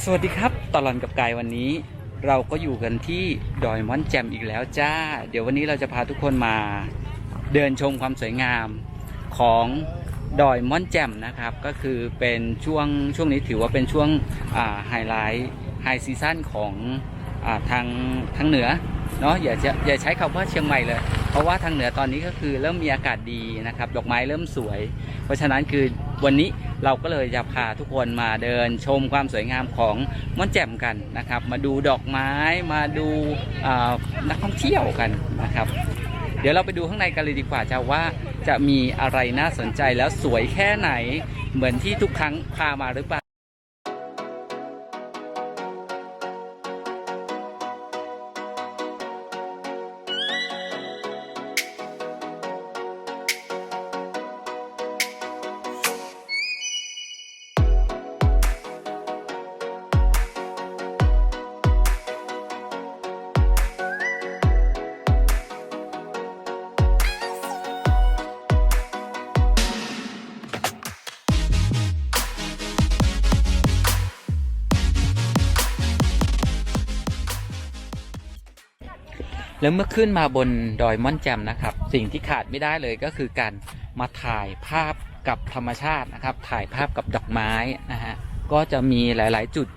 สวัสดีครับตลอดกับกายวันนี้ เราก็อยู่กันที่ดอยม่อนแจ่มอีกแล้วจ้า เดี๋ยววันนี้เราจะพาทุกคนมาเดินชมความสวยงามของดอยม่อนแจ่มนะครับ ก็คือเป็นช่วงช่วงนี้ถือว่าเป็นช่วงไฮไลท์ไฮซีซั่นของอทางทางเหนือ เนาะอย่าอย่าใช้คำว่าเชียงใหม่เลย เพราะว่าทางเหนือตอนนี้ก็คือเริ่มมีอากาศดีนะครับ ดอกไม้เริ่มสวย เพราะฉะนั้นคือวันนี้เราก็เลยจะพาทุกคนมาเดินชมความสวยงามของม่อนแจ่มกันนะครับ มาดูดอกไม้มาดูนักท่องเที่ยวกันนะครับ เดี๋ยวเราไปดูข้างในกันเลยดีกว่าจะว่าจะมีอะไรน่าสนใจแล้วสวยแค่ไหนเหมือนที่ทุกครั้งพามาหรือเปล่า แล้วเมื่อขึ้นมาบนดอยม่อนแจ่มนะครับ สิ่งที่ขาดไม่ได้เลยก็คือการมาถ่ายภาพกับธรรมชาตินะครับ ถ่ายภาพกับดอกไม้นะฮะก็จะมีหลาย ๆ จุด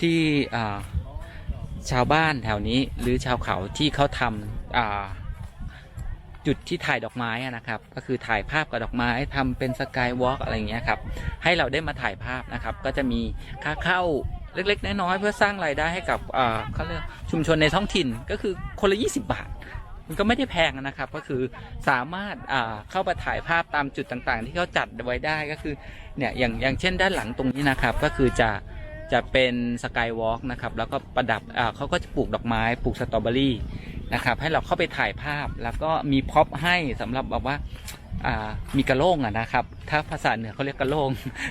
ที่ชาวบ้านแถวนี้หรือชาวเขาที่เขาทำจุดที่ถ่ายดอกไม้นะครับ ก็คือถ่ายภาพกับดอกไม้ทำเป็นสกายวอล์กอะไรอย่างเงี้ยครับให้เราได้มาถ่ายภาพนะครับ ก็จะมีค่าเข้า เล็กๆ น้อยๆเพื่อสร้างรายได้ให้กับเขาเรียกชุมชนในท้องถิ่นก็คือคนละ 20 บาท มันก็ไม่ได้แพงนะครับ ก็คือสามารถเข้าไปถ่ายภาพตามจุดต่างๆ ที่เขาจัดไว้ได้ก็คือเนี่ยอย่างอย่างเช่นด้านหลังตรงนี้นะครับก็คือจะจะเป็นสกายวอล์กนะครับแล้วก็ประดับเขาก็จะปลูกดอกไม้ปลูกสตรอเบอรี่นะครับให้เราเข้าไปถ่ายภาพแล้วก็มีพ็อปให้สำหรับแบบว่า มีกระโล่งอะนะครับ ถ้าภาษาเหนือเขาเรียกกระโล่ง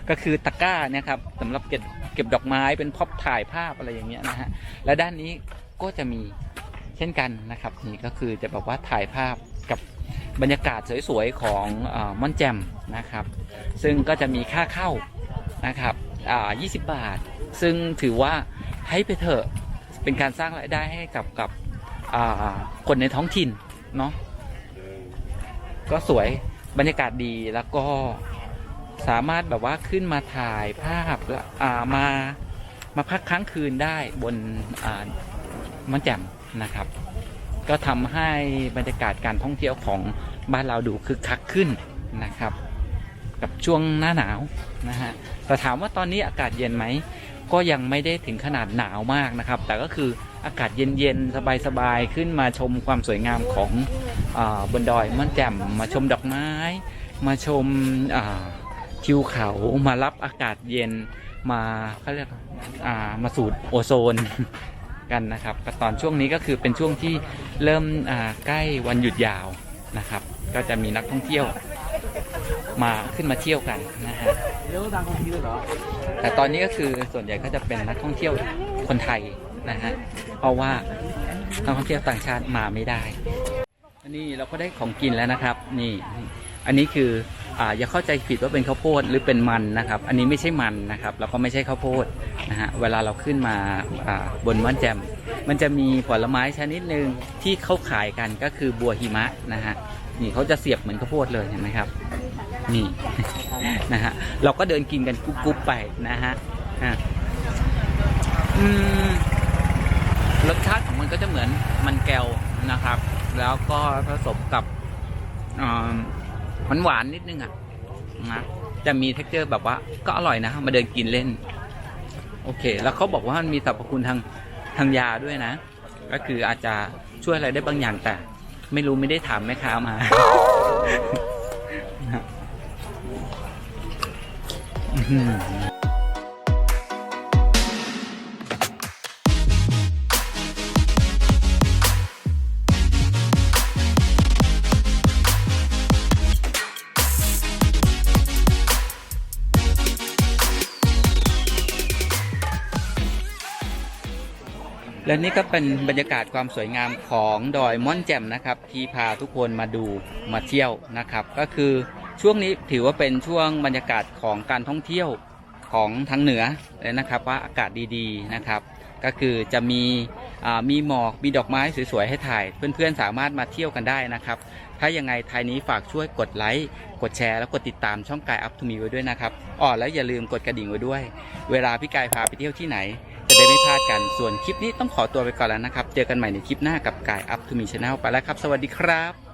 ก็คือตะกร้าเนี่ยครับสำหรับเก็บเก็บดอกไม้เป็นพ็อปถ่ายภาพอะไรอย่างเงี้ยนะฮะ และด้านนี้ก็จะมีเช่นกันนะครับนี่ก็คือจะแบบว่าถ่ายภาพกับบรรยากาศสวยๆของอม่อนแจมนะครับ ซึ่งก็จะมีค่าเข้านะครับอ่า20บาท ซึ่งถือว่าให้ไปเถอะเป็นการสร้างรายได้ให้กับกับคนในท้องถิ่นเนาะก็สวย บรรยากาศดีแล้วก็สามารถแบบว่าขึ้นมาถ่ายภาพอ่ามามาพักค้างคืนได้บนอ่ามันแจ่มนะครับ ก็ทำให้บรรยากาศการท่องเที่ยวของบ้านเราดูคึกคักขึ้นนะครับ กับช่วงหน้าหนาวนะฮะแต่ถามว่าตอนนี้อากาศเย็นไหมก็ยังไม่ได้ถึงขนาดหนาวมากนะครับ แต่ก็คือ อากาศเย็นๆ สบายๆ ขึ้นมาชมความสวยงามของอบนดอยม่อนแจ่มมาชมดอกไม้ มาชมทิวเขามารับอากาศเย็นมาเขาเรียกมาสูดโอโซนกันนะครับตอนช่วงนี้ก็คือเป็นช่วงที่เริ่มใกล้วันหยุดยาวนะครับ ก็จะมีนักท่องเที่ยวมาขึ้นมาเที่ยวกันนะฮะแต่ตอนนี้ก็คือส่วนใหญ่ก็จะเป็นนักท่องเที่ยวคนไทย นะฮะเพราะว่านักท่องเที่ยวต่างชาติมาไม่ได้อันนี้เราก็ได้ของกินแล้วนะครับนี่อันนี้คืออ่าอย่าเข้าใจผิดว่าเป็นข้าวโพดหรือเป็นมันนะครับ อันนี้ไม่ใช่มันนะครับแล้วก็ไม่ใช่ข้าวโพดนะฮะเวลาเราขึ้นมาอ่าบนม่อนแจมมันจะมีผลไม้ชนิดหนึ่งที่เขาขายกันก็คือบัวหิมะนะฮะนี่เขาจะเสียบเหมือนข้าวโพดเลยเห็นไหมครับนี่นะฮะเราก็เดินกินกันกุ๊บๆไปนะฮะอะอืม สชาติของมันก็จะเหมือนมันแก้วนะครับ แล้วก็ผสมกับหวานหวานนิดนึงอะนะจะมีเท็กเจอร์แบบว่าก็อร่อยนะ มาเดินกินเล่น โอเค แล้วเขาบอกว่ามันมีสรรพคุณทางทางยาด้วยนะ ก็คืออาจจะช่วยอะไรได้บางอย่างแต่ ไม่รู้ไม่ได้ถามแม่ค้ามาอื และนี่ก็เป็นบรรยากาศความสวยงามของดอยม่อนแจ่มนะครับ ที่พาทุกคนมาดูมาเที่ยวนะครับ ก็คือช่วงนี้ถือว่าเป็นช่วงบรรยากาศของการท่องเที่ยวของทางเหนือเลยนะครับว่าอากาศดีๆนะครับ ก็คือจะมีมีหมอกมีดอกไม้สวยๆให้ถ่าย เพื่อนๆสามารถมาเที่ยวกันได้นะครับ ถ้ายังไงท้ายนี้ฝากช่วยกดไลค์กดแชร์แล้วกดติดตามช่องกายอัพทูมีไว้ด้วยนะครับอ๋อแล้วอย่าลืมกดกระดิ่งไว้ด้วย เวลาพี่กายพาไปเที่ยวที่ไหน จะได้ไม่พลาดกัน ส่วนคลิปนี้ต้องขอตัวไปก่อนแล้วนะครับ เจอกันใหม่ในคลิปหน้ากับกายอัพทูมีชาแนลไปแล้วครับ สวัสดีครับ